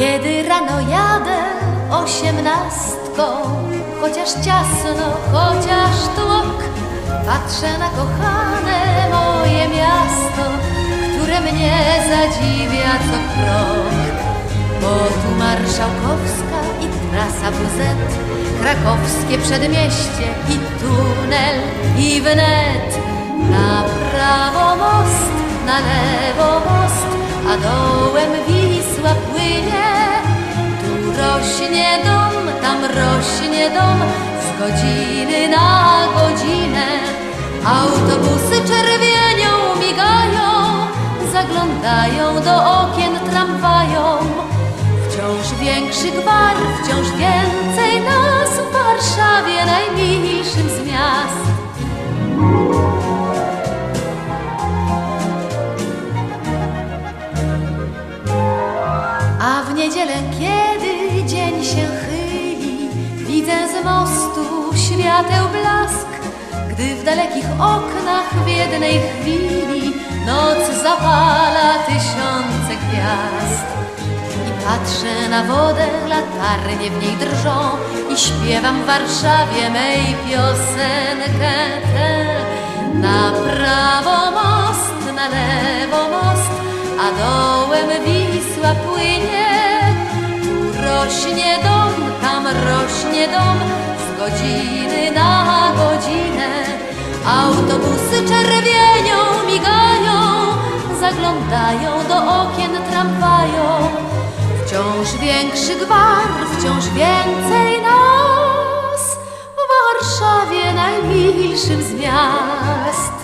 Kiedy rano jadę osiemnastką, chociaż ciasno, chociaż tłok, patrzę na kochane moje miasto, które mnie zadziwia co krok. Bo tu marszałkowska i trasa WZ, krakowskie przedmieście i tunel i wnet. Na prawo most, na lewo most, a do rośnie dom, tam rośnie dom, z godziny na godzinę. Autobusy czerwienią migają, zaglądają do okien tramwają. Wciąż większy gwar, wciąż więcej nas w Warszawie, najmilszym z miast. A w niedzielę, kiedy się chyli, widzę z mostu świateł blask, gdy w dalekich oknach w jednej chwili noc zapala tysiące gwiazd. I patrzę na wodę, latarnie w niej drżą i śpiewam w Warszawie mej piosenkę tę. Na prawo most, na lewo most, a dołem Wisła płynie. Rośnie dom, z godziny na godzinę. Autobusy czerwienią migają, zaglądają do okien tramwają. Wciąż większy gwar, wciąż więcej nas w Warszawie najmilszym z miast.